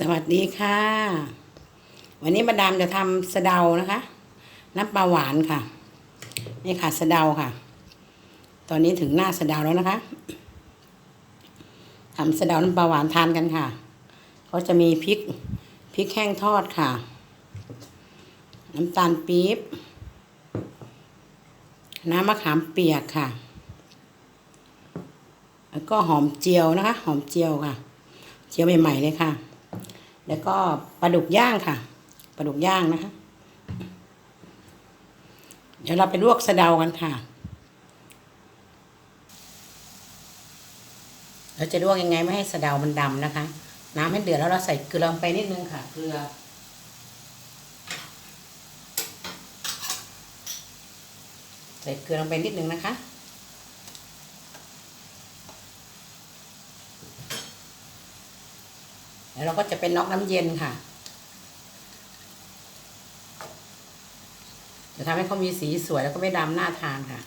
สวัสดีค่ะ วันนี้มาดามจะทำสะเดานะคะ น้ำปลาหวานค่ะ นี่ค่ะสะเดาค่ะ ตอนนี้ถึงหน้าสะเดาแล้วนะคะทำสะเดาน้ำปลาหวานทานกันค่ะเขาจะมีพริกพริกแห้งทอดค่ะ น้ำตาลปี๊บน้ำมะขามเปียกค่ะ แล้วก็หอมเจียวนะคะ หอมเจียวค่ะ เจียวใหม่ๆเลยค่ะ แล้วก็ปลาดุกย่างค่ะปลาดุกย่างนะคะ เดี๋ยวเราไปลวกสะเดากันค่ะเราจะลวกยังไงไม่ให้สะเดามันดำนะคะ น้ำให้เดือดแล้วเราใส่เกลือลงไปนิดนึงค่ะ เกลือ ใส่เกลือลงไปนิดนึงนะคะ แล้วเราก็จะเป็นน็อกน้ำเย็นค่ะ จะทำให้เขามีสีสวยแล้วก็ไม่ดำหน้าทานค่ะ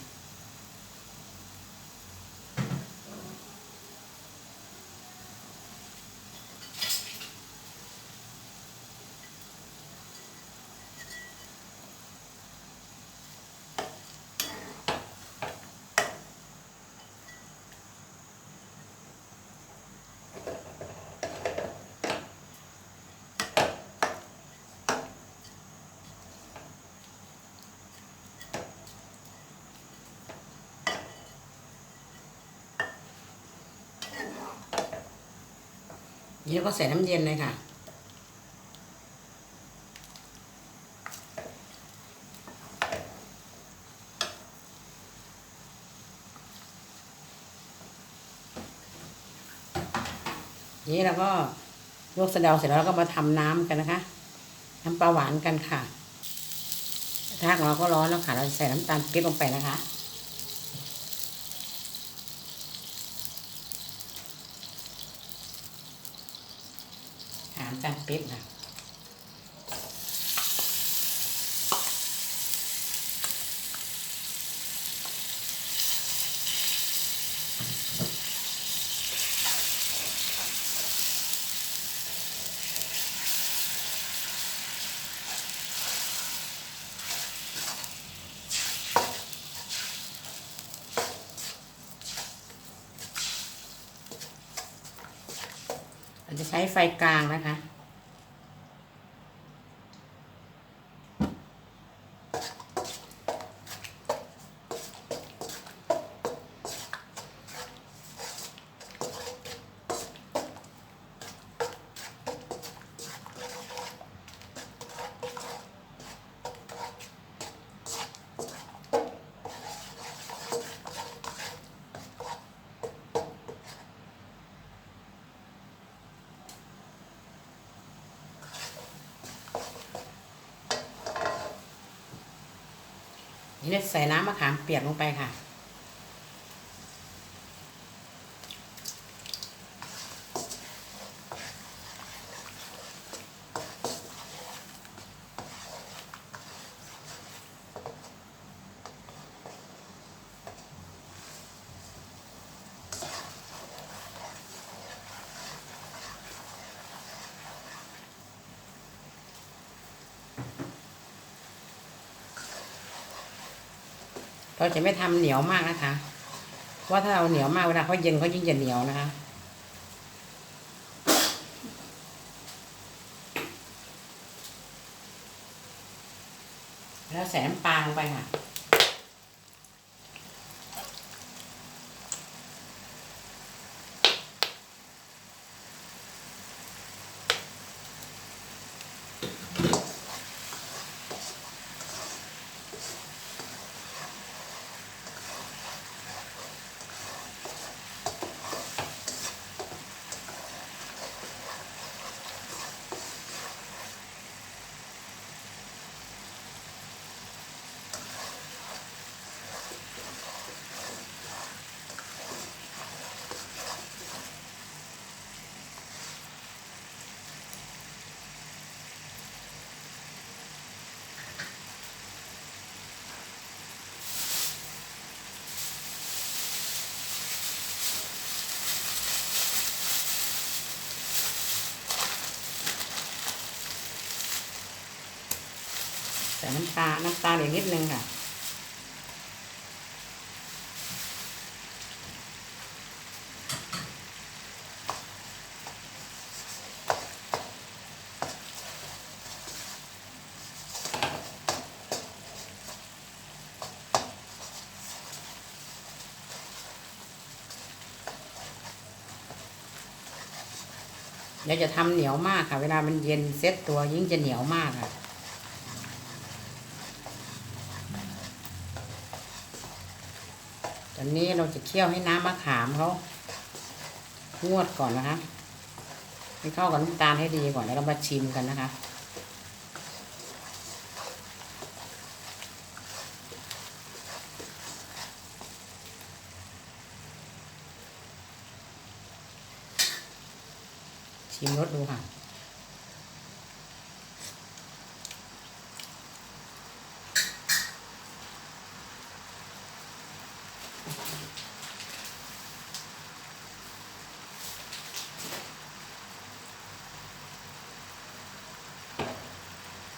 นี่เราก็ใส่น้ำเย็นเลยค่ะ นี่เราก็ลวกสะเดาเสร็จแล้วเราก็มาทำน้ำกันนะคะน้ำปลาหวานกันค่ะกระทะของเราก็ร้อนแล้วค่ะ เราจะใส่น้ำตาลปี๊บลงไปนะคะ ปิ๊บค่ะเราจะใช้ไฟกลางนะคะ นี่เราใส่น้ำมะขามเปียกลงไปค่ะ เราจะไม่ทำเหนียวมากนะคะเพราะว่าถ้าเราเหนียวมากเวลาเขาเย็นเขายิ่งจะเหนียวนะคะแล้วใส่น้ำปลาลงไปค่ะ ใส่น้ำตาลน้ำตาลอีกนิดนึงค่ะเดี๋ยวจะทำเหนียวมากค่ะ เวลามันเย็นเซ็ตตัวยิ่งจะเหนียวมากค่ะ ตอนนี้เราจะเคี่ยวให้น้ำมะขามเขางวดก่อนนะคะให้เข้ากับน้ำตาลให้ดีก่อนแล้วเรามาชิมกันนะคะ ชิมรสดูค่ะ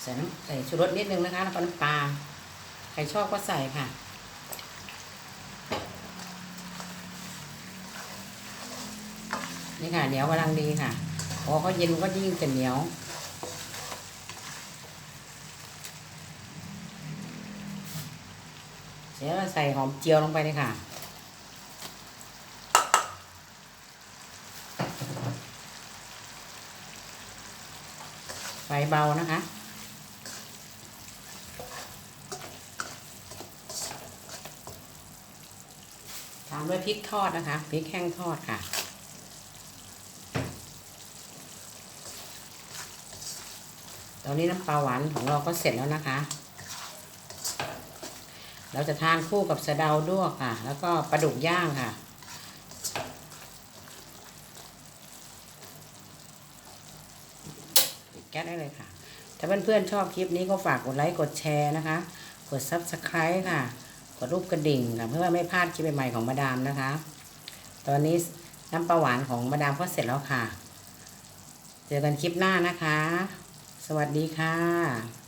ใส่น้ำใส่ชูรสนิดนึงนะคะแล้วก็น้ำปลาใครชอบก็ใส่ค่ะ นี่ค่ะเหนียวกำลังดีค่ะ พอเขาเย็นก็ยิ่งจะเหนียวเดี๋ยวเราใส่หอมเจียวลงไปเลยค่ะ ไฟเบานะคะ ตามด้วยพริกทอดนะคะพริกแห้งทอดค่ะตอนนี้น้ำปลาหวานของเราก็เสร็จแล้วนะคะ เราจะทานคู่กับสะเดาด้วยค่ะ แล้วก็ปลาดุกย่างค่ะ แก๊สได้เลยค่ะ ถ้าเพื่อนๆชอบคลิปนี้ก็ฝากกดไลค์ กดแชร์นะคะ กด Subscribe ค่ะ ดรูปกระดิ่งค่ะเพื่อไม่พลาดคลิปใหม่ๆของมาดามนะคะ ตอนนี้น้ำปลาหวานของมาดามก็เสร็จแล้วค่ะ เจอกันคลิปหน้านะคะ สวัสดีค่ะ